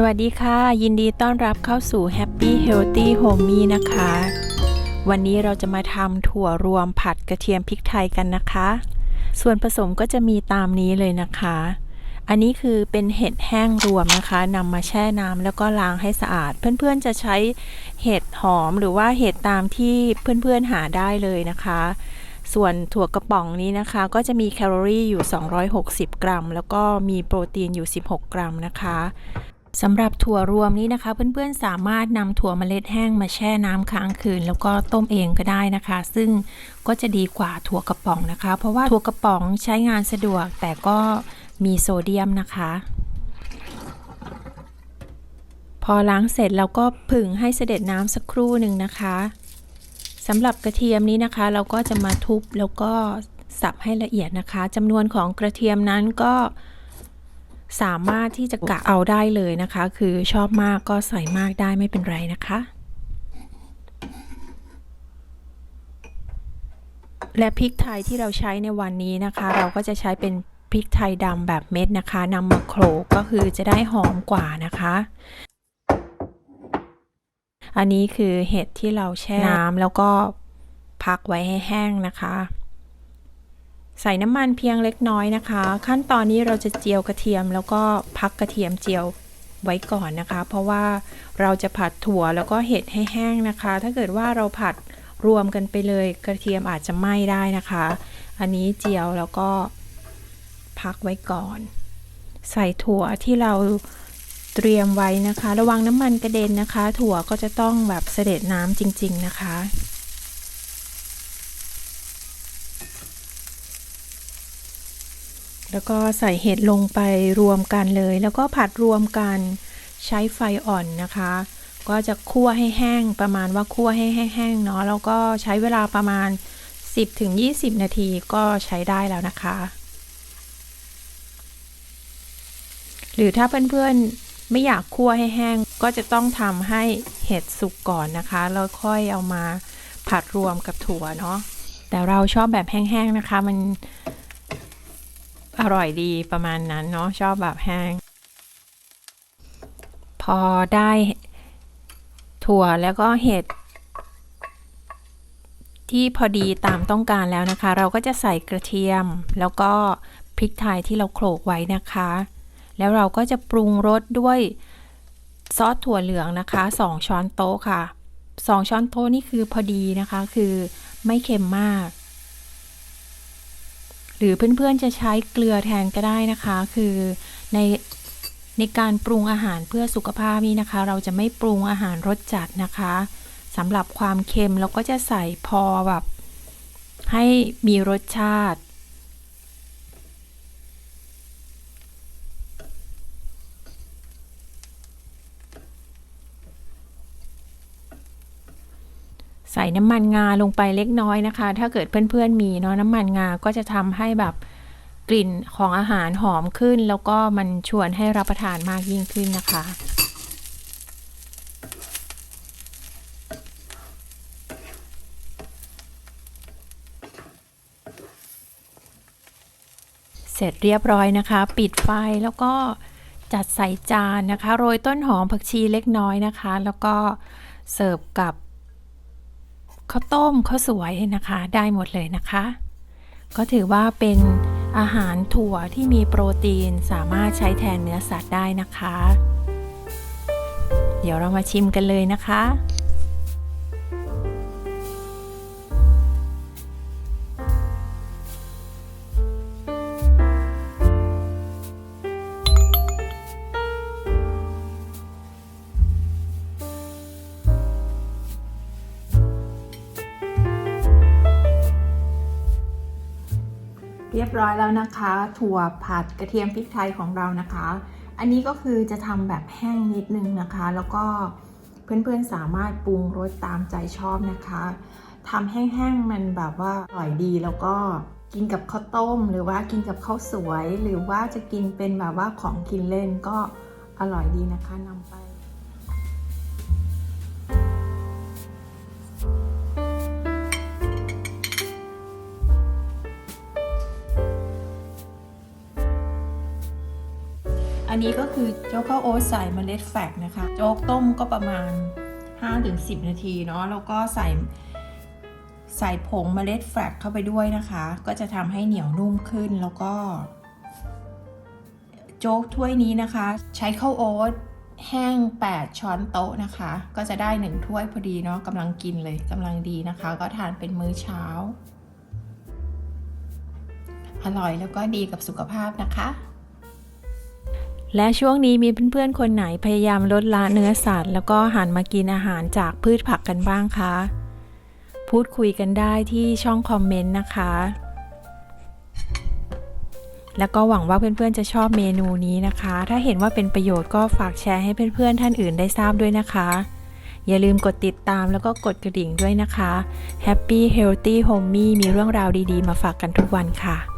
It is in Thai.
สวัสดีค่ะ ยินดีต้อนรับเข้าสู่ Happy Healthy Homey นะคะ วันนี้เราจะมาทำถั่วรวมผัดกระเทียมพริกไทยกันนะคะ ส่วนผสมก็จะมีตามนี้เลยนะคะ อันนี้คือเป็นเห็ดแห้งรวมนะคะนำมาแช่น้ำแล้วก็ล้างให้สะอาด เพื่อนๆจะใช้เห็ดหอมหรือว่าเห็ดตามที่เพื่อนๆหาได้เลยนะคะส่วนถั่วกระป๋องนี้นะคะ ก็จะมีแคลอรี่อยู่ 260 กรัม แล้วก็มีโปรตีนอยู่ 16 กรัมนะคะ สำหรับถั่วรวมนี้นะคะ เพื่อนๆสามารถนำถั่วเมล็ดแห้งมาแช่น้ำค้างคืน แล้วก็ต้มเองก็ได้นะคะ ซึ่งก็จะดีกว่าถั่วกระป๋องนะคะ เพราะว่าถั่วกระป๋องใช้งานสะดวกแต่ก็มีโซเดียมนะคะ พอล้างเสร็จเราก็ผึ่งให้เสด็จน้ำสักครู่หนึ่งนะคะสำหรับกระเทียมนี้นะคะ เราก็จะมาทุบแล้วก็สับให้ละเอียดนะคะจำนวนของกระเทียมนั้นก็ สามารถที่จะกะเอาได้เลยนะคะ คือชอบมากก็ใส่มากได้ไม่เป็นไรนะคะ และพริกไทยที่เราใช้ในวันนี้นะคะ เราก็จะใช้เป็นพริกไทยดำแบบเม็ดนะคะนำมาโขลกก็คือจะได้หอมกว่านะคะ อันนี้คือเห็ดที่เราแช่น้ำแล้วก็พักไว้ให้แห้งนะคะ ใส่น้ำมันเพียงเล็กน้อยนะคะ ขั้นตอนนี้เราจะเจียวกระเทียมแล้วก็พักกระเทียมเจียวไว้ก่อนนะคะ เพราะว่าเราจะผัดถั่วแล้วก็เห็ดให้แห้งนะคะ ถ้าเกิดว่าเราผัดรวมกันไปเลยกระเทียมอาจจะไหม้ได้นะคะ อันนี้เจียวแล้วก็พักไว้ก่อน ใส่ถั่วที่เราเตรียมไว้นะคะ ระวังน้ำมันกระเด็นนะคะ ถั่วก็จะต้องแบบเสด็จน้ำจริง ๆ นะคะ แล้วก็ใส่เห็ดลงไปรวมกันเลย แล้วก็ผัดรวมกันใช้ไฟอ่อนนะคะ ก็จะคั่วให้แห้งประมาณว่าคั่วให้แห้งๆเนาะแล้วก็ใช้เวลาประมาณ 10-20 นาทีก็ใช้ได้แล้วนะคะ หรือถ้าเพื่อนๆไม่อยากคั่วให้แห้ง ก็จะต้องทำให้เห็ดสุกก่อนนะคะแล้วค่อยเอามาผัดรวมกับถั่วเนาะแต่เราชอบแบบแห้งๆนะคะ มัน อร่อยดีประมาณนั้นเนาะชอบแบบแห้ง พอได้ถั่วแล้วก็เห็ดที่พอดีตามต้องการแล้วนะคะ เราก็จะใส่กระเทียม แล้วก็พริกไทยที่เราโขลกไว้นะคะ แล้วเราก็จะปรุงรสด้วยซอสถั่วเหลืองนะคะ 2 ช้อนโต๊ะค่ะ 2 ช้อนโต๊ะนี่คือพอดีนะคะ คือไม่เค็มมาก หรือเพื่อนๆจะใช้เกลือแทนก็ได้นะคะ คือในในการปรุงอาหารเพื่อสุขภาพนี่นะคะ เราจะไม่ปรุงอาหารรสจัดนะคะสำหรับความเค็มเราก็จะใส่พอแบบให้มีรสชาติ ส่น้ำมันงาลงไปเล็กน้อยนะคะ ถ้าเกิดเพื่อนๆมีเนาะน้ำมันงาก็จะทำให้แบบกลิ่นของอาหารหอมขึ้น แล้วก็มันชวนให้รับประทานมากยิ่งขึ้นนะคะ เสร็จเรียบร้อยนะคะ ปิดไฟแล้วก็จัดใส่จานนะคะ โรยต้นหอมผักชีเล็กน้อยนะคะ แล้วก็เสิร์ฟกับ ข้าวต้มข้าวสวยนะคะ ได้หมดเลยนะคะ ก็ถือว่าเป็นอาหารถั่วที่มีโปรตีนสามารถใช้แทนเนื้อสัตว์ได้นะคะ เดี๋ยวเรามาชิมกันเลยนะคะ รียบร้อยแล้วนะคะ ถั่วผัดกระเทียมพริกไทยของเรานะคะ อันนี้ก็คือจะทำแบบแห้งนิดนึงนะคะ แล้วก็เพื่อนๆสามารถปรุงรสตามใจชอบนะคะทำแห้งๆมันแบบว่าอร่อยดีแล้วก็กินกับข้าวต้ม หรือว่ากินกับข้าวสวย หรือว่าจะกินเป็นแบบว่าของกินเล่นก็อร่อยดีนะคะนำไป อันนี้ก็คือโจ๊กข้าวโอ๊ตใส่เมล็ดแฟกนะคะ โจ๊กต้มก็ประมาณ 5-10 นาทีเนาะแล้วก็ใส่ใส่ผงเมล็ดแฟกเข้าไปด้วยนะคะ ก็จะทำให้เหนียวนุ่มขึ้นแล้วก็ โจ๊กถ้วยนี้นะคะ ใช้ข้าวโอ๊ตแห้ง 8 ช้อนโต๊ะนะคะ ก็จะได้ 1 ถ้วยพอดีเนาะกำลังกินเลยกำลังดีนะคะ ก็ทานเป็นมื้อเช้า อร่อยแล้วก็ดีกับสุขภาพนะคะ และช่วงนี้มีเพื่อนๆคนไหนพยายามลดละเนื้อสัตว์ แล้วก็หันมากินอาหารจากพืชผักกันบ้างคะ พูดคุยกันได้ที่ช่องคอมเมนต์นะคะ แล้วก็หวังว่าเพื่อนๆจะชอบเมนูนี้นะคะ ถ้าเห็นว่าเป็นประโยชน์ก็ฝากแชร์ให้เพื่อนๆท่านอื่นได้ทราบด้วยนะคะ อย่าลืมกดติดตามแล้วก็กดกระดิ่งด้วยนะคะ Happy Healthy Homey มีเรื่องราวดีๆ มาฝากกันทุกวันค่ะ